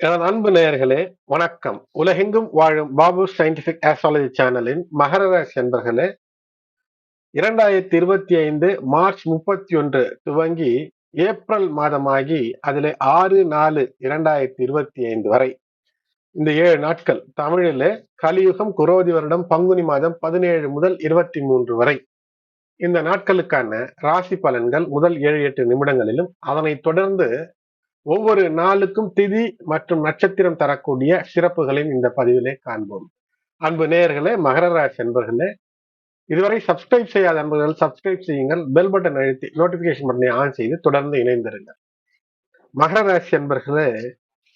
எனது அன்பு நேயர்களே வணக்கம். உலகெங்கும் வாழும் பாபு சயின்டிபிக் ஆஸ்ட்ராலஜி சேனலின் மகர ராசி அன்பர்களே இரண்டாயிரத்தி இருபத்தி ஐந்து மார்ச் முப்பத்தி ஒன்று துவங்கி ஏப்ரல் மாதமாகி அதில் ஆறு நாலு இரண்டாயிரத்தி இருபத்தி ஐந்து வரை. இந்த ஏழு நாட்கள் தமிழிலே கலியுகம் குரோதி வருடம் பங்குனி மாதம் பதினேழு முதல் இருபத்தி மூன்று வரை. இந்த நாட்களுக்கான ராசி பலன்கள் முதல் ஏழு எட்டு நிமிடங்களிலும் அதனைத் தொடர்ந்து ஒவ்வொரு நாளுக்கும் திதி மற்றும் நட்சத்திரம் தரக்கூடிய சிறப்புகளையும் இந்த பதிவிலே காண்போம். அன்பு நேயர்களே மகர ராசி என்பர்களே இதுவரை சப்ஸ்கிரைப் செய்யாத அன்பர்கள் சப்ஸ்கிரைப் செய்யுங்கள். பெல் பட்டன் அழுத்தி நோட்டிபிகேஷன் பட்டனை ஆன் செய்து தொடர்ந்து இணைந்திருங்கள். மகர ராசி என்பர்களே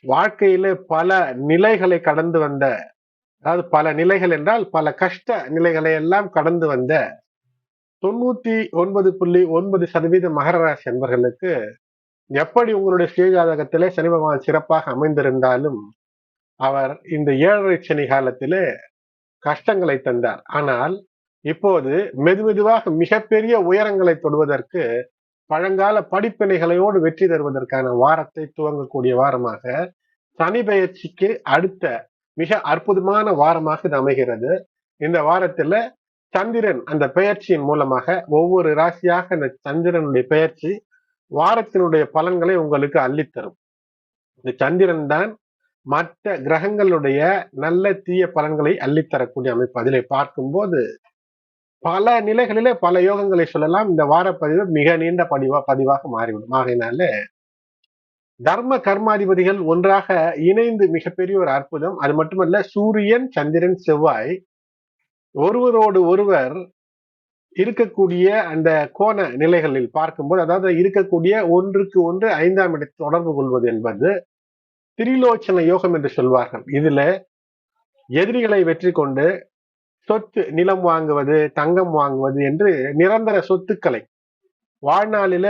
வாழ்க்கையில பல நிலைகளை கடந்து வந்த அதாவது பல நிலைகள் என்றால் பல கஷ்ட நிலைகளை எல்லாம் கடந்து வந்த தொண்ணூத்தி ஒன்பது புள்ளி ஒன்பது சதவீத மகர ராசி என்பர்களுக்கு எப்படி உங்களுடைய சுயஜாதகத்திலே சனி பகவான் சிறப்பாக அமைந்திருந்தாலும் அவர் இந்த ஏழரை சனி காலத்திலே கஷ்டங்களை தந்தார். ஆனால் இப்போது மெதுமெதுவாக மிகப்பெரிய உயரங்களை தொடுவதற்கு பழங்கால படிப்பினைகளோடு வெற்றி தருவதற்கான வாரத்தை துவங்கக்கூடிய வாரமாக சனி பயிற்சிக்கு அடுத்த மிக அற்புதமான வாரமாக இது அமைகிறது. இந்த வாரத்துல சந்திரன் அந்த பெயர்ச்சியின் மூலமாக ஒவ்வொரு ராசியாக அந்த சந்திரனுடைய பெயர்ச்சி வாரத்தினுடைய பலன்களை உங்களுக்கு அள்ளித்தரும். இந்த சந்திரன் தான் மற்ற கிரகங்களுடைய நல்ல தீய பலன்களை அள்ளித்தரக்கூடிய அமைப்பு. அதிலே பார்க்கும்போது பல நிலைகளிலே பல யோகங்களை சொல்லலாம். இந்த வாரப்பதிவு மிக நீண்ட பதிவா பதிவாக மாறிவிடும். ஆகையினால தர்ம கர்மாதிபதிகள் ஒன்றாக இணைந்து மிகப்பெரிய ஒரு அற்புதம். அது மட்டுமல்ல சூரியன் சந்திரன் செவ்வாய் ஒருவரோடு ஒருவர் இருக்கக்கூடிய அந்த கோண நிலைகளில் பார்க்கும்போது அதாவது இருக்கக்கூடிய ஒன்றுக்கு ஒன்று ஐந்தாம் இடத்தை தொடர்பு கொள்வது என்பது திரிலோச்சன யோகம் என்று சொல்வார்கள். இதுல எதிரிகளை வெற்றி கொண்டு சொத்து நிலம் வாங்குவது தங்கம் வாங்குவது என்று நிரந்தர சொத்துக்களை வாழ்நாளில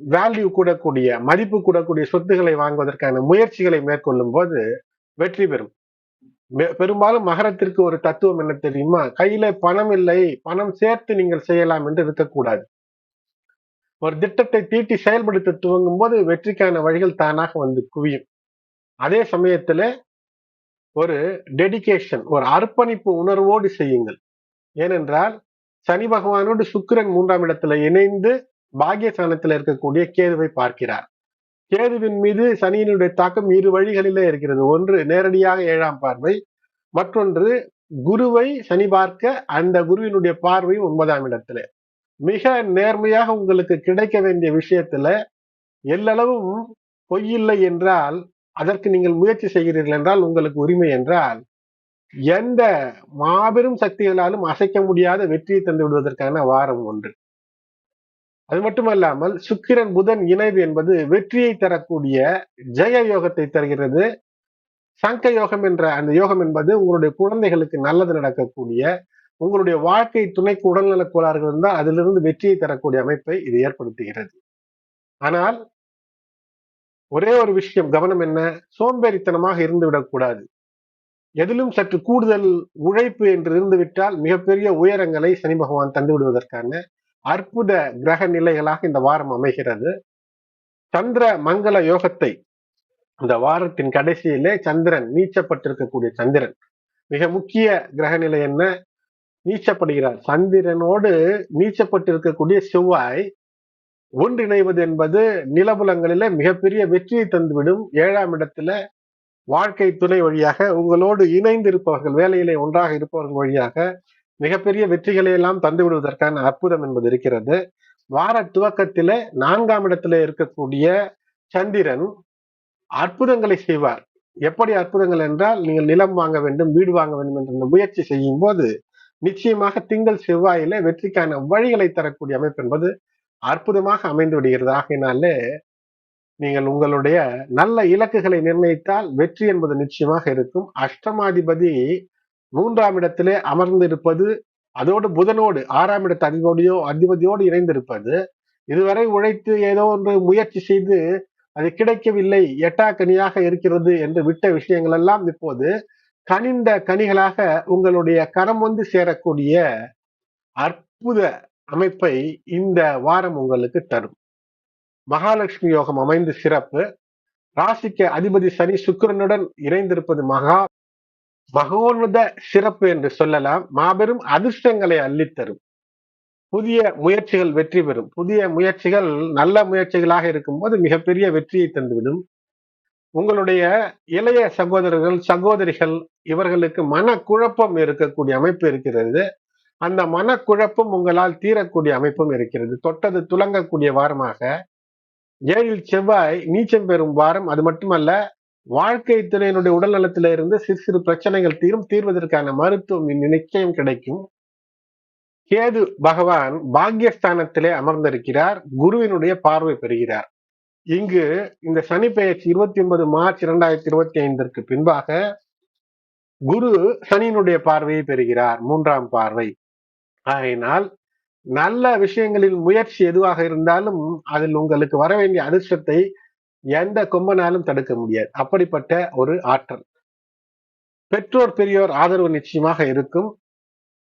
வேல்யூ கூடக்கூடிய மதிப்பு கூடக்கூடிய சொத்துக்களை வாங்குவதற்கான முயற்சிகளை மேற்கொள்ளும் போது வெற்றி பெறும். பெரும்பாலும் மகரத்திற்கு ஒரு தத்துவம் என்ன தெரியுமா? கையில பணம் இல்லை பணம் சேர்த்து நீங்கள் செய்யலாம் என்று இருக்கக்கூடாது. ஒரு திட்டத்தை தீட்டி செயல்படுத்த துவங்கும் போது வெற்றிக்கான வழிகள் தானாக வந்து குவியும். அதே சமயத்துல ஒரு டெடிகேஷன் ஒரு அர்ப்பணிப்பு உணர்வோடு செய்யுங்கள். ஏனென்றால் சனி பகவானோடு சுக்கிரன் மூன்றாம் இடத்துல இணைந்து பாகியஸ்தானத்தில் இருக்கக்கூடிய கேதுவை பார்க்கிறார். கேதுவின் மீது சனியினுடைய தாக்கம் இரு வழிகளிலே இருக்கிறது. ஒன்று நேரடியாக ஏழாம் பார்வை. மற்றொன்று குருவை சனி பார்க்க அந்த குருவினுடைய பார்வை ஒன்பதாம் இடத்துல. மிக நேர்மையாக உங்களுக்கு கிடைக்க வேண்டிய விஷயத்துல எல்லளவும் பொய்யில்லை என்றால் அதற்கு நீங்கள் முயற்சி செய்கிறீர்கள் என்றால் உங்களுக்கு உரிமை என்றால் எந்த மாபெரும் சக்திகளாலும் அசைக்க முடியாத வெற்றியை தந்து விடுவதற்கான வாரம் ஒன்று. அது மட்டுமல்லாமல் சுக்கிரன் புதன் இணைவு என்பது வெற்றியை தரக்கூடிய ஜெய யோகத்தை தருகிறது. சங்க யோகம் என்ற அந்த யோகம் என்பது உங்களுடைய குழந்தைகளுக்கு நல்லது நடக்கக்கூடிய உங்களுடைய வாழ்க்கை துணைக்கு உடல்நல கோளாறுகள் இருந்தால் அதிலிருந்து வெற்றியை தரக்கூடிய அமைப்பை இது ஏற்படுத்துகிறது. ஆனால் ஒரே ஒரு விஷயம் கவனம் என்ன? சோம்பேறித்தனமாக இருந்து விடக்கூடாது எதிலும் சற்று கூடுதல் உழைப்பு என்று இருந்துவிட்டால் மிகப்பெரிய உயரங்களை சனி பகவான் தந்து விடுவதற்கான அற்புத கிரக நிலைகளாக இந்த வாரம் அமைகிறது. சந்திர மங்கள யோகத்தை இந்த வாரத்தின் கடைசியிலே சந்திரன் நீச்சப்பட்டிருக்கக்கூடிய சந்திரன். மிக முக்கிய கிரக நிலை என்ன? நீச்சப்படுகிறார். சந்திரனோடு நீச்சப்பட்டிருக்கக்கூடிய செவ்வாய் ஒன்றிணைவது என்பது நிலபுலங்களில மிகப்பெரிய வெற்றியை தந்துவிடும். ஏழாம் இடத்துல வாழ்க்கை துணை வழியாக உங்களோடு இணைந்து இருப்பவர்கள் வேலையிலே ஒன்றாக இருப்பவர்கள் வழியாக மிகப்பெரிய வெற்றிகளை எல்லாம் தந்து விடுவதற்கான அற்புதம் என்பது இருக்கிறது. வார துவக்கத்தில நான்காம் இடத்துல இருக்கக்கூடிய சந்திரன் அற்புதங்களை செய்வார். எப்படி அற்புதங்கள் என்றால் நீங்கள் நிலம் வாங்க வேண்டும் வீடு வாங்க வேண்டும் என்ற முயற்சி செய்யும் போது நிச்சயமாக திங்கள் செவ்வாயில வெற்றிக்கான வழிகளை தரக்கூடிய அமைப்பு என்பது அற்புதமாக அமைந்து விடுகிறது. ஆகையினாலே நீங்கள் உங்களுடைய நல்ல இலக்குகளை நிர்ணயித்தால் வெற்றி என்பது நிச்சயமாக இருக்கும். அஷ்டமாதிபதி மூன்றாம் இடத்திலே அமர்ந்திருப்பது அதோடு புதனோடு ஆறாம் இடத்து அதிபதியோ அதிபதியோடு இணைந்திருப்பது இதுவரை உழைத்து ஏதோ ஒன்று முயற்சி செய்து அது கிடைக்கவில்லை எட்டா கனியாக இருக்கிறது என்று விட்ட விஷயங்கள் எல்லாம் இப்போது கனிந்த கனிகளாக உங்களுடைய கரம் வந்து சேரக்கூடிய அற்புத அமைப்பை இந்த வாரம் உங்களுக்கு தரும். மகாலட்சுமி யோகம் அமைந்து சிறப்பு. ராசிக்கு அதிபதி சனி சுக்கிரனுடன் இணைந்திருப்பது மகா மகோன்னத சிறப்பு என்று சொல்லலாம். மாபெரும் அதிர்ஷ்டங்களை அள்ளித்தரும். புதிய முயற்சிகள் வெற்றி பெறும். புதிய முயற்சிகள் நல்ல முயற்சிகளாக இருக்கும்போது மிகப்பெரிய வெற்றியை தந்துவிடும். உங்களுடைய இளைய சகோதரர்கள் சகோதரிகள் இவர்களுக்கு மனக்குழப்பம் இருக்கக்கூடிய அமைப்பு இருக்கிறது. அந்த மனக்குழப்பம் உங்களால் தீரக்கூடிய அமைப்பும் இருக்கிறது. தொட்டது துலங்கக்கூடிய வாரமாக. ஏழில் செவ்வாய் நீச்சம் பெறும் வாரம். அது மட்டுமல்ல வாழ்க்கை துணையினுடைய உடல் நலத்தில இருந்து சிறு சிறு பிரச்சனைகள் தீரும் தீர்வதற்கான மருத்துவம் நிச்சயம் கிடைக்கும். கேது பகவான் பாக்யஸ்தானத்திலே அமர்ந்திருக்கிறார் குருவினுடைய பார்வை பெறுகிறார். இங்கு இந்த சனி பெயர்ச்சி இருபத்தி ஒன்பது மார்ச் இரண்டாயிரத்தி இருபத்தி ஐந்திற்கு பின்பாக குரு சனியினுடைய பார்வையை பெறுகிறார் மூன்றாம் பார்வை. ஆகையினால் நல்ல விஷயங்களில் முயற்சி எதுவாக இருந்தாலும் அதில் உங்களுக்கு வர வேண்டிய அதிர்ஷ்டத்தை எந்த கொம்பனாலும் தடுக்க முடியாது. அப்படிப்பட்ட ஒரு ஆற்றல். பெற்றோர் பெரியோர் ஆதரவு நிச்சயமாக இருக்கும்.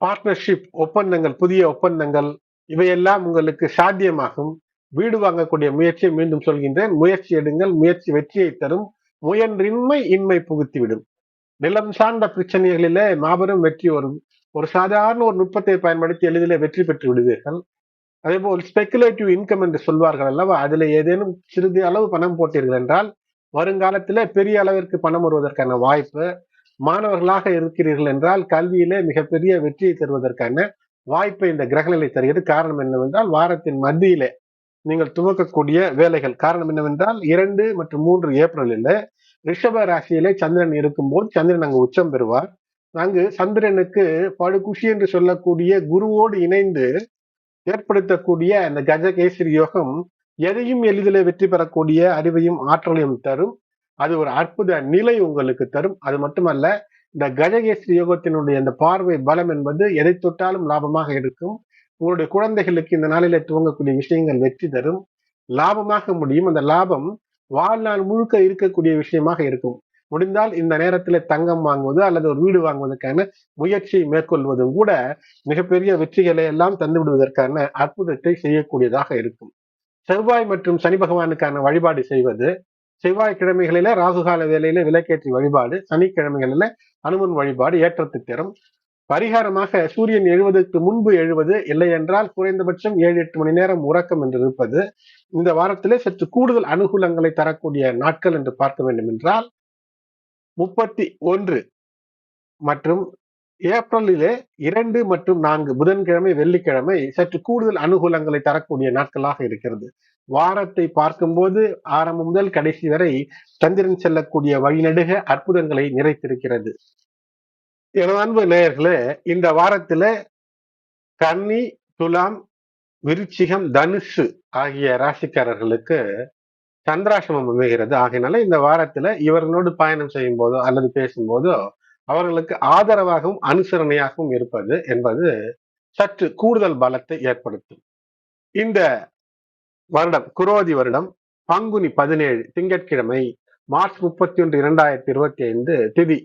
பார்ட்னர்ஷிப் ஒப்பந்தங்கள் புதிய ஒப்பந்தங்கள் இவையெல்லாம் உங்களுக்கு சாத்தியமாகும். வீடு வாங்கக்கூடிய முயற்சியை மீண்டும் சொல்கின்றேன். முயற்சி எடுங்கள். முயற்சி வெற்றியை தரும். முயன்றின்மை இன்மை புகுத்திவிடும். நிலம் சார்ந்த பிரச்சனைகளிலே மாபெரும் வெற்றி வரும். ஒரு சாதாரண ஒரு நுட்பத்தை பயன்படுத்தி எளிதில் வெற்றி பெற்று விடுவீர்கள். அதே போல் ஸ்பெகுலேட்டிவ் இன்கம் என்று சொல்வார்கள் அல்லவா? அதுல ஏதேனும் சிறிது அளவு பணம் போட்டீர்கள் என்றால் வருங்காலத்தில் பெரிய அளவிற்கு பணம் வருவதற்கான வாய்ப்பு மாணவர்களாக இருக்கிறீர்கள் என்றால் கல்வியிலே மிகப்பெரிய வெற்றியை தருவதற்கான வாய்ப்பை இந்த கிரகநிலை தருகிறது. காரணம் என்னவென்றால் வாரத்தின் மத்தியிலே நீங்கள் துவக்கக்கூடிய வேலைகள் காரணம் என்னவென்றால் இரண்டு மற்றும் மூன்று ஏப்ரலில் ரிஷப ராசியிலே சந்திரன் இருக்கும்போது சந்திரன் அங்கு உச்சம் பெறுவார். அங்கு சந்திரனுக்கு படுகுஷி என்று சொல்லக்கூடிய குருவோடு இணைந்து ஏற்படுத்தக்கூடிய அந்த கஜகேசரி யோகம் எதையும் எளிதில் வெற்றி பெறக்கூடிய அறிவையும் ஆற்றலையும் தரும். அது ஒரு அற்புத நிலை உங்களுக்கு தரும். அது மட்டுமல்ல இந்த கஜகேசரி யோகத்தினுடைய அந்த பார்வை பலம் என்பது எதை தொட்டாலும் லாபமாக இருக்கும் உங்களுடைய குழந்தைகளுக்கு இந்த நாளில துவங்கக்கூடிய விஷயங்கள் வெற்றி தரும். லாபமாக முடியும். அந்த லாபம் வாழ்நாள் முழுக்க இருக்கக்கூடிய விஷயமாக இருக்கும். முடிந்தால் இந்த நேரத்தில் தங்கம் வாங்குவது அல்லது ஒரு வீடு வாங்குவதற்கான முயற்சியை மேற்கொள்வதும் கூட மிகப்பெரிய வெற்றிகளை எல்லாம் தந்து விடுவதற்கான அற்புதத்தை செய்யக்கூடியதாக இருக்கும். செவ்வாய் மற்றும் சனி பகவானுக்கான வழிபாடு செய்வது செவ்வாய்க்கிழமைகளில ராகுகால வேலையில விலக்கேற்றி வழிபாடு சனிக்கிழமைகளில அனுமன் வழிபாடு ஏற்றத்து தரும். பரிகாரமாக சூரியன் எழுவதற்கு முன்பு எழுவது இல்லை என்றால் குறைந்தபட்சம் ஏழு எட்டு மணி நேரம் உறக்கம் என்று இருப்பது. இந்த வாரத்திலே சற்று கூடுதல் அனுகூலங்களை தரக்கூடிய நாட்கள் என்று பார்க்க வேண்டும் என்றால் முப்பத்தி ஒன்று மற்றும் ஏப்ரலிலே இரண்டு மற்றும் நான்கு புதன்கிழமை வெள்ளிக்கிழமை சற்று கூடுதல் அனுகூலங்களை தரக்கூடிய நாட்களாக இருக்கிறது. வாரத்தை பார்க்கும்போது ஆரம்பம் முதல் கடைசி வரை சந்திரன் செல்லக்கூடிய வழிநடுக அற்புதங்களை நிறைத்திருக்கிறது. எனது அன்பு நேயர்களே இந்த வாரத்துல கன்னி துலாம் விருச்சிகம் தனுஷு ஆகிய ராசிக்காரர்களுக்கு சந்திராசிரமம் அமைகிறது. ஆகையினால இந்த வாரத்துல இவர்களோடு பயணம் செய்யும் போதோ அல்லது பேசும்போதோ அவர்களுக்கு ஆதரவாகவும் அனுசரணையாகவும் இருப்பது என்பது சற்று கூடுதல் பலத்தை ஏற்படுத்தும். இந்த வருடம் குரோதி வருடம் பங்குனி பதினேழு திங்கட்கிழமை மார்ச் முப்பத்தி ஒன்று இரண்டாயிரத்தி இருபத்தி ஐந்து திதி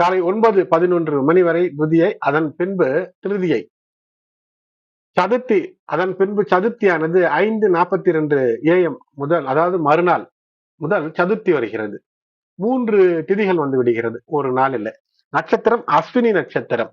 காலை ஒன்பது பதினொன்று மணி வரை துதியை அதன் பின்பு திருதியை சதுர்த்தி அதன் பின்பு சதுர்த்தியானது ஐந்து நாற்பத்தி ரெண்டு ஏஎம் முதல் அதாவது மறுநாள் முதல் சதுர்த்தி வருகிறது. மூன்று திதிகள் வந்து விடுகிறது ஒரு நாளில். நட்சத்திரம் அஸ்வினி நட்சத்திரம்.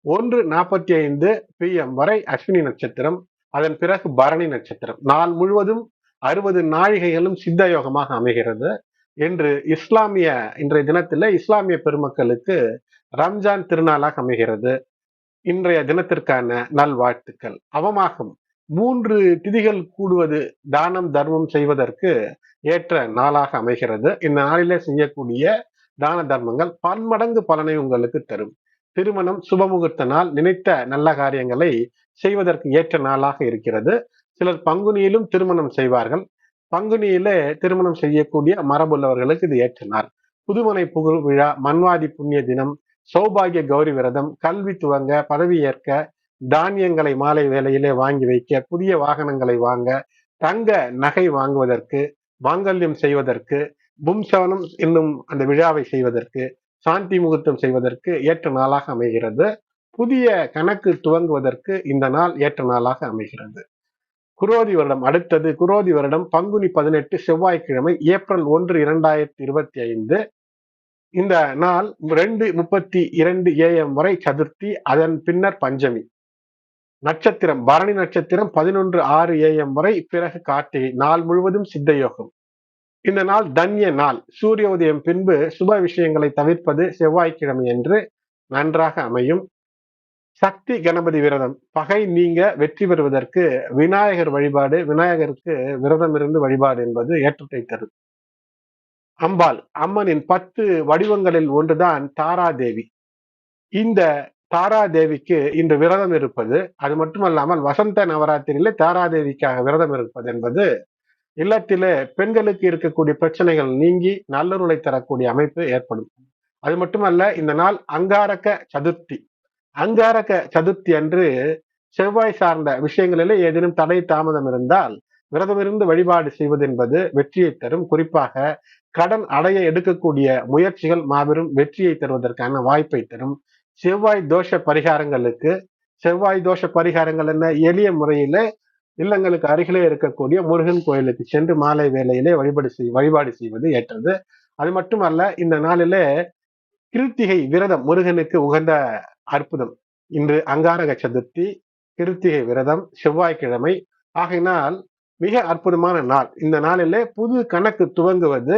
ஒன்று நாற்பத்தி ஐந்து பி எம் வரை அஸ்வினி நட்சத்திரம் அதன் பிறகு பரணி நட்சத்திரம். நாள் முழுவதும் அறுபது நாழிகைகளும் சித்த யோகமாக அமைகிறது என்று இஸ்லாமிய இன்றைய தினத்தில் இஸ்லாமிய பெருமக்களுக்கு ரம்ஜான் திருநாளாக அமைகிறது. இன்றைய தினத்திற்கான நல்வாழ்த்துக்கள். அவமாகம். மூன்று திதிகள் கூடுவது தானம் தர்மம் செய்வதற்கு ஏற்ற நாளாக அமைகிறது. இந்த நாளிலே செய்யக்கூடிய தான தர்மங்கள் பன்மடங்கு பலனை உங்களுக்கு தரும். திருமணம் சுபமுகூர்த்த நாள் நினைத்த நல்ல காரியங்களை செய்வதற்கு ஏற்ற நாளாக இருக்கிறது. சிலர் பங்குனியிலும் திருமணம் செய்வார்கள். பங்குனியிலே திருமணம் செய்யக்கூடிய மரபுள்ளவர்களுக்கு இது ஏற்ற நாள். புதுமனை புகழ் விழா மன்வாதி புண்ணிய தினம் சௌபாகிய கௌரி விரதம் கல்வி துவங்க பதவி ஏற்க தானியங்களை மாலை வேலையிலே வாங்கி வைக்க புதிய வாகனங்களை வாங்க தங்க நகை வாங்குவதற்கு மாங்கல்யம் செய்வதற்கு பும்சவனம் என்னும் அந்த விழாவை செய்வதற்கு சாந்தி முகூர்த்தம் செய்வதற்கு ஏற்ற நாளாக அமைகிறது. புதிய கணக்கு துவங்குவதற்கு இந்த நாள் ஏற்ற நாளாக அமைகிறது. குரோதி வருடம் அடுத்தது குரோதி வருடம் பங்குனி பதினெட்டு செவ்வாய்க்கிழமை ஏப்ரல் ஒன்று இரண்டாயிரத்தி இருபத்தி ஐந்து. இந்த நாள் ரெண்டு முப்பத்தி இரண்டு ஏஎம் வரை சதுர்த்தி அதன் பின்னர் பஞ்சமி. நட்சத்திரம் பரணி நட்சத்திரம் பதினொன்று ஆறு ஏஎம் வரை பிறகு கார்த்திகை நாள் முழுவதும் சித்த யோகம் இந்த நாள் தன்ய நாள். சூரிய உதயம் பின்பு சுப விஷயங்களை தவிர்ப்பது செவ்வாய்க்கிழமை என்று நன்றாக அமையும். சக்தி கணபதி விரதம். பகை நீங்க வெற்றி பெறுவதற்கு விநாயகர் வழிபாடு விநாயகருக்கு விரதம் இருந்து வழிபாடு என்பது ஏற்றத்தை தரும். அம்பாள். அம்மனின் பத்து வடிவங்களில் ஒன்றுதான் தாராதேவி. இந்த தாராதேவிக்கு இன்று விரதம் இருப்பது அது மட்டுமல்லாமல் வசந்த நவராத்திரியிலே தாராதேவிக்காக விரதம் இருப்பது என்பது இல்லத்திலே பெண்களுக்கு இருக்கக்கூடிய பிரச்சனைகள் நீங்கி நல்லருளை தரக்கூடிய அமைப்பு ஏற்படும். அது மட்டுமல்ல இந்த நாள் அங்காரக சதுர்த்தி. அங்காரக சதுர்த்தி அன்று செவ்வாய் சார்ந்த விஷயங்களிலே ஏதேனும் தடை தாமதம் இருந்தால் விரதமிருந்து வழிபாடு செய்வது என்பது வெற்றியை தரும். குறிப்பாக கடன் அடைய எடுக்கக்கூடிய முயற்சிகள் மாபெரும் வெற்றியை தருவதற்கான வாய்ப்பை தரும். செவ்வாய் தோஷ பரிகாரங்களுக்கு செவ்வாய் தோஷ பரிகாரங்கள் என்ன? எளிய முறையில இல்லங்களுக்கு அருகிலே இருக்கக்கூடிய முருகன் கோயிலுக்கு சென்று மாலை வேலையிலே வழிபாடு செய் வழிபாடு செய்வது ஏற்றது. அது மட்டுமல்ல இந்த நாளிலே கிருத்திகை விரதம் முருகனுக்கு உகந்த அற்புதம். இன்று அங்காரக சதுர்த்தி கிருத்திகை விரதம் செவ்வாய்க்கிழமை. ஆகையினால் மிக அற்புதமான நாள். இந்த நாளிலே புது கணக்கு துவங்குவது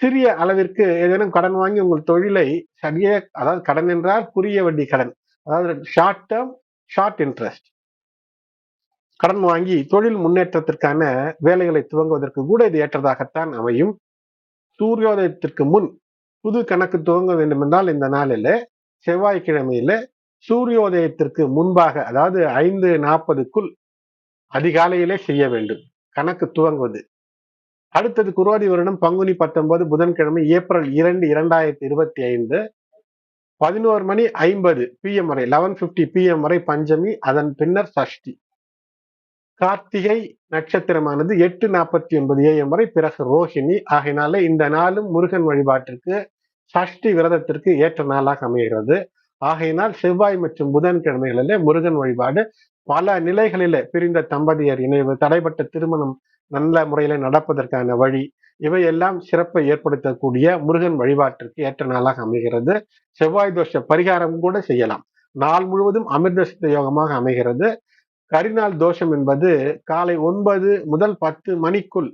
சிறிய அளவிற்கு ஏதேனும் கடன் வாங்கி உங்கள் தொழிலை சரிய அதாவது கடன் என்றால் குறுகிய வட்டி கடன் அதாவது ஷார்ட் டேர்ம் ஷார்ட் இன்ட்ரெஸ்ட் கடன் வாங்கி தொழில் முன்னேற்றத்திற்கான வேலைகளை துவங்குவதற்கு கூட இது ஏற்றதாகத்தான் அமையும். சூரியோதயத்திற்கு முன் புது கணக்கு துவங்க வேண்டும் என்றால் இந்த நாளில் செவ்வாய்க்கிழமையில சூரியோதயத்திற்கு முன்பாக அதாவது ஐந்து நாற்பதுக்குள் அதிகாலையிலே செய்ய வேண்டும். கணக்கு துவங்குவது. அடுத்தது குரோதி வருடம் பங்குனி பத்தொன்பது புதன்கிழமை ஏப்ரல் இரண்டு இரண்டாயிரத்தி இருபத்தி ஐந்து பதினோரு மணி ஐம்பது பிஎம் வரை லெவன் பிப்டி பிஎம் வரை பஞ்சமி அதன் பின்னர் சஷ்டி. கார்த்திகை நட்சத்திரமானது எட்டு நாற்பத்தி ஒன்பது ஏஎம் வரை பிறகு ரோஹிணி. ஆகையினால இந்த நாளும் முருகன் வழிபாட்டிற்கு சஷ்டி விரதத்திற்கு ஏற்ற நாளாக அமைகிறது. ஆகையினால் செவ்வாய் மற்றும் புதன்கிழமைகளிலே முருகன் வழிபாடு பல நிலைகளில பிரிந்த தம்பதியர் இணைவு தடைப்பட்ட திருமணம் நல்ல முறையில நடப்பதற்கான வழி இவையெல்லாம் சிறப்பை ஏற்படுத்தக்கூடிய முருகன் வழிபாட்டிற்கு ஏற்ற நாளாக அமைகிறது. செவ்வாய் தோஷ பரிகாரம் கூட செய்யலாம். நாள் முழுவதும் அமிர்தசித்த யோகமாக அமைகிறது. கரிநாள் தோஷம் என்பது காலை ஒன்பது முதல் பத்து மணிக்குள்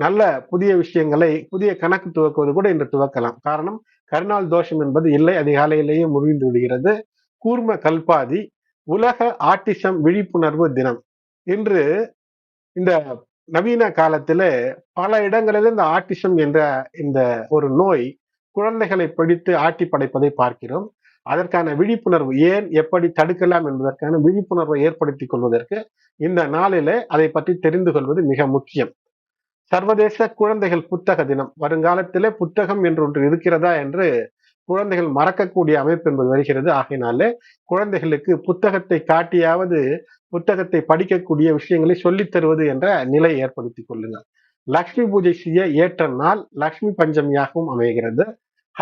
நல்ல புதிய விஷயங்களை புதிய கணக்கு துவக்குவது கூட இன்று துவக்கலாம். காரணம் கருநாள் தோஷம் என்பது இல்லை அதிகாலையிலேயே முறிந்து விடுகிறது. கூர்ம கல்பாதி உலக ஆட்டிசம் விழிப்புணர்வு தினம். இன்று இந்த நவீன காலத்துல பல இடங்களில் இந்த ஆட்டிசம் என்ற இந்த ஒரு நோய் குழந்தைகளை பிடித்து ஆட்டி படைப்பதை பார்க்கிறோம். அதற்கான விழிப்புணர்வு ஏன் எப்படி தடுக்கலாம் என்பதற்கான விழிப்புணர்வை ஏற்படுத்தி கொள்வதற்கு இந்த நாளிலே அதை பற்றி தெரிந்து கொள்வது மிக முக்கியம். சர்வதேச குழந்தைகள் புத்தக தினம். வருங்காலத்திலே புத்தகம் என்று ஒன்று இருக்கிறதா என்று குழந்தைகள் மறக்கக்கூடிய அமைப்பு என்பது வருகிறது. ஆகையினாலே குழந்தைகளுக்கு புத்தகத்தை காட்டியாவது புத்தகத்தை படிக்கக்கூடிய விஷயங்களை சொல்லித் தருவது என்ற நிலை ஏற்படுத்தி கொள்ளுங்கள். லக்ஷ்மி பூஜை செய்ய ஏற்ற நாள் லக்ஷ்மி பஞ்சமியாகவும் அமைகிறது.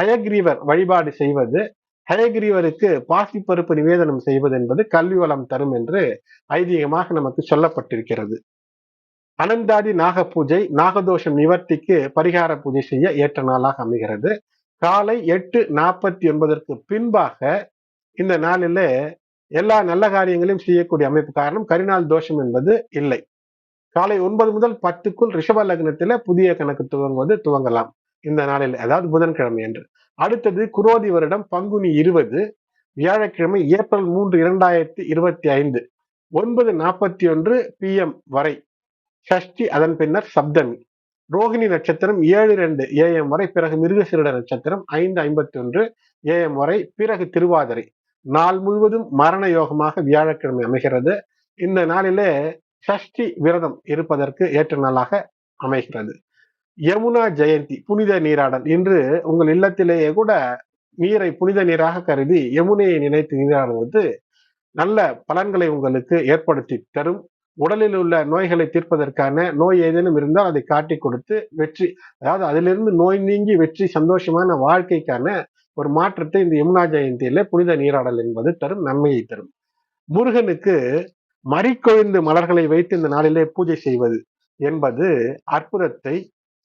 ஹயக்ரீவர் வழிபாடு செய்வது ஹயகிரீவருக்கு பாசிப்பருப்பு நிவேதனம் செய்வது என்பது கல்வி வளம் தரும் என்று ஐதீகமாக நமக்கு சொல்லப்பட்டிருக்கிறது. அனந்தாதி நாக பூஜை நாகதோஷம் நிவர்த்திக்கு பரிகார பூஜை செய்ய ஏற்ற நாளாக அமைகிறது. காலை எட்டு நாற்பத்தி ஒன்பதற்கு பின்பாக இந்த நாளில எல்லா நல்ல காரியங்களையும் செய்யக்கூடிய அமைப்பு காரணம் கரிநாள் தோஷம் என்பது இல்லை. காலை ஒன்பது முதல் பத்துக்குள் ரிஷப லக்னத்தில புதிய கணக்கு துவங்குவது துவங்கலாம் இந்த நாளில் அதாவது புதன்கிழமை என்று அடுத்தது குரோதி வருடம் பங்குனி இருபது வியாழக்கிழமை ஏப்ரல் மூன்று இரண்டாயிரத்தி இருபத்தி ஐந்து ஒன்பது நாற்பத்தி ஒன்று பி எம் வரை ஷஷ்டி அதன் பின்னர் சப்தமி. ரோகிணி நட்சத்திரம் ஏழு ரெண்டு ஏஎம் வரை பிறகு மிருகசிருட நட்சத்திரம் ஐந்து ஐம்பத்தி ஒன்று ஏஎம் வரை பிறகு திருவாதிரை. நாள் முழுவதும் மரண யோகமாக வியாழக்கிழமை அமைகிறது. இந்த நாளிலே ஷஷ்டி விரதம் இருப்பதற்கு ஏற்ற நாளாக அமைகிறது. யமுனா ஜெயந்தி புனித நீராடல். இன்று உங்கள் இல்லத்திலேயே கூட நீரை புனித நீராக கருதி யமுனையை நினைத்து நீராடுவது நல்ல பலன்களை உங்களுக்கு ஏற்படுத்தி தரும். உடலில் உள்ள நோய்களை தீர்ப்பதற்கான நோய் ஏதேனும் இருந்தால் அதை காட்டி கொடுத்து வெற்றி அதாவது அதிலிருந்து நோய் நீங்கி வெற்றி சந்தோஷமான வாழ்க்கைக்கான ஒரு மாற்றத்தை இந்த யமுனா ஜெயந்தியில புனித நீராடல் என்பது தரும் நன்மையை தரும். முருகனுக்கு மறிக்கொழுந்து மலர்களை வைத்து இந்த நாளிலே பூஜை செய்வது என்பது அற்புதத்தை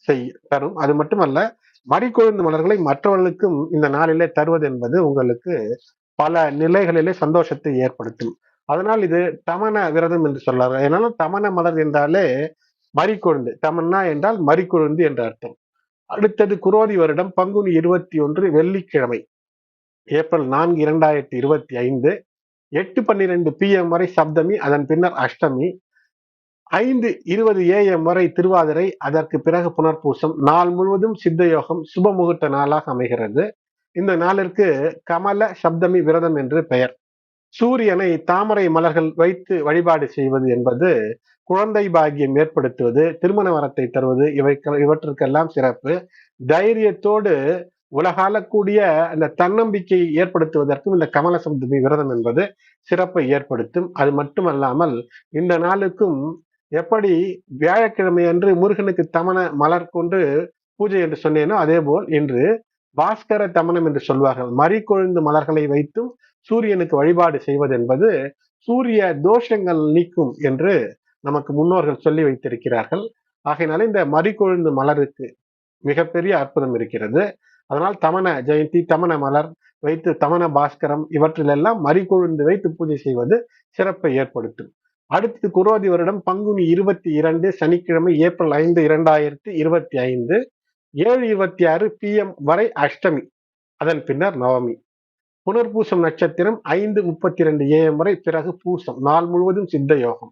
செய் தரும். அது மட்டுமல்ல மறிக்கொழுந்து மலர்களை மற்றவர்களுக்கும் இந்த நாளிலே தருவது என்பது உங்களுக்கு பல நிலைகளிலே சந்தோஷத்தை ஏற்படுத்தும். அதனால் இது தமன விரதம் என்று சொல்றாரு ஏன்னா தமன மலர் என்றாலே மறிக்கொழுந்து. தமன்னா என்றால் மறிக்கொழுந்து என்ற அர்த்தம். அடுத்தது குரோதி வருடம் பங்குனி இருபத்தி ஒன்று வெள்ளிக்கிழமை ஏப்ரல் நான்கு இரண்டாயிரத்தி இருபத்தி ஐந்து எட்டு பன்னிரெண்டு பிஎம் வரை சப்தமி அதன் பின்னர் அஷ்டமி ஐந்து இருபது ஏஎம் வரை திருவாதிரை அதற்கு பிறகு புனர்பூசம் நாள் முழுவதும் சித்த யோகம் சுப முகூர்த்த நாளாக அமைகிறது. இந்த நாளிற்கு கமல சப்தமி விரதம் என்று பெயர். சூரியனை தாமரை மலர்கள் வைத்து வழிபாடு செய்வது என்பது குழந்தை பாகியம் ஏற்படுத்துவது திருமண வரத்தை தருவது இவை இவற்றுக்கெல்லாம் சிறப்பு. தைரியத்தோடு உலகாலக்கூடிய அந்த தன்னம்பிக்கை ஏற்படுத்துவதற்கும் இந்த கமல சப்தமி விரதம் என்பது சிறப்பை ஏற்படுத்தும். அது மட்டுமல்லாமல் இந்த நாளுக்கும் எப்படி வியாழக்கிழமை அன்று முருகனுக்கு தமன மலர் கொண்டு பூஜை என்று சொன்னேனோ அதே போல் இன்று பாஸ்கர தமனம் என்று சொல்வார்கள். மறி கொழுந்து மலர்களை வைத்தும் சூரியனுக்கு வழிபாடு செய்வது என்பது சூரிய தோஷங்கள் நீக்கும் என்று நமக்கு முன்னோர்கள் சொல்லி வைத்திருக்கிறார்கள். ஆகையினால இந்த மறிக்கொழுந்து மலருக்கு மிகப்பெரிய அற்புதம் இருக்கிறது. அதனால் தமன ஜெயந்தி தமன மலர் வைத்து தமன பாஸ்கரம் இவற்றிலெல்லாம் மறிக்கொழுந்து வைத்து பூஜை செய்வது சிறப்பை ஏற்படுத்தும். அடுத்து குரோதி வருடம் பங்குனி இருபத்தி இரண்டு சனிக்கிழமை ஏப்ரல் ஐந்து இரண்டாயிரத்தி இருபத்தி ஐந்து ஏழு இருபத்தி ஆறு பிஎம் வரை அஷ்டமி அதன் பின்னர் நவமி. புனர்பூசம் நட்சத்திரம் ஐந்து முப்பத்தி ரெண்டு ஏஎம் வரை பிறகு பூசம். நாள் முழுவதும் சித்த யோகம்.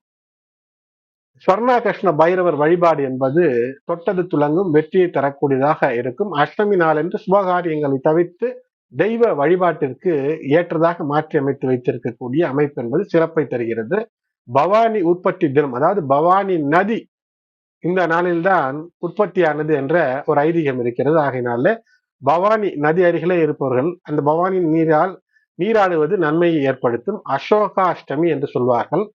ஸ்வர்ணா கிருஷ்ண பைரவர் வழிபாடு என்பது தொட்டது துலங்கும் வெற்றியை தரக்கூடியதாக இருக்கும். அஷ்டமி நாள் என்று சுபகாரியங்களை தவிர்த்து தெய்வ வழிபாட்டிற்கு ஏற்றதாக மாற்றி அமைத்து வைத்திருக்கக்கூடிய அமைப்பு என்பது சிறப்பை தருகிறது. பவானி உற்பத்தி தினம் அதாவது பவானி நதி இந்த நாளில்தான் உற்பத்தியானது என்ற ஒரு ஐதீகம் இருக்கிறது. ஆகையினால பவானி நதி அருகிலே இருப்பவர்கள் அந்த பவானி நீரால் நீராடுவது நன்மையை ஏற்படுத்தும் அசோகாஷ்டமி என்று சொல்வார்கள்.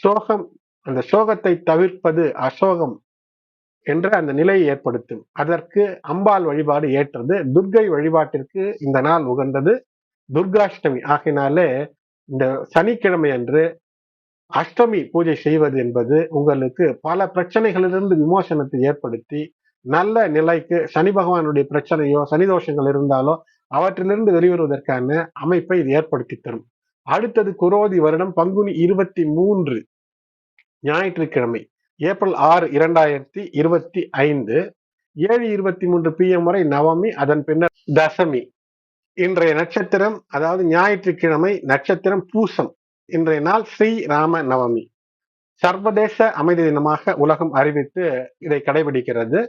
சோகம் அந்த சோகத்தை தவிர்ப்பது அசோகம் என்ற அந்த நிலையை ஏற்படுத்தும். அதற்கு அம்பாள் வழிபாடு ஏற்றது. துர்கை வழிபாட்டிற்கு இந்த நாள் உகந்தது. துர்காஷ்டமி ஆகினாலே இந்த சனிக்கிழமை அன்று அஷ்டமி பூஜை செய்வது என்பது உங்களுக்கு பல பிரச்சனைகளிலிருந்து விமோசனத்தை ஏற்படுத்தி நல்ல நிலைக்கு சனி பகவானுடைய பிரச்சனையோ சனி தோஷங்கள் இருந்தாலோ அவற்றிலிருந்து வெளிவருவதற்கான அமைப்பை இது ஏற்படுத்தி தரும். அடுத்தது குரோதி வருடம் பங்குனி இருபத்தி மூன்று ஞாயிற்றுக்கிழமை ஏப்ரல் ஆறு இரண்டாயிரத்தி இருபத்தி ஐந்து ஏழு இருபத்தி மூன்று பிஎம் வரை நவமி அதன் பின்னர் தசமி. இன்றைய நட்சத்திரம் அதாவது ஞாயிற்றுக்கிழமை நட்சத்திரம் பூசம். இன்றைய நாள் ஸ்ரீ ராம நவமி. சர்வதேச அமைதி தினமாக உலகம் அறிவித்து இதை கடைபிடிக்கிறது.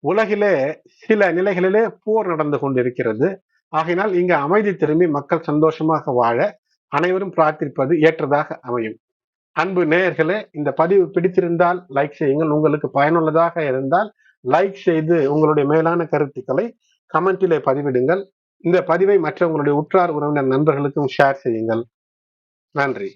உலகிலே சில நிலைகளிலே போர் நடந்து கொண்டிருக்கிறது. ஆகையினால் இங்கு அமைதி திரும்பி மக்கள் சந்தோஷமாக வாழ அனைவரும் பிரார்த்திப்பது ஏற்றதாக அமையும். அன்பு நேயர்களே இந்த பதிவு பிடித்திருந்தால் லைக் செய்யுங்கள். உங்களுக்கு பயனுள்ளதாக இருந்தால் லைக் செய்து உங்களுடைய மேலான கருத்துக்களை கமெண்டிலே பதிவிடுங்கள். இந்த பதிவை மற்றவங்களுடைய உற்றார் உறவினர் நண்பர்களுக்கும் ஷேர் செய்யுங்கள். நன்றி.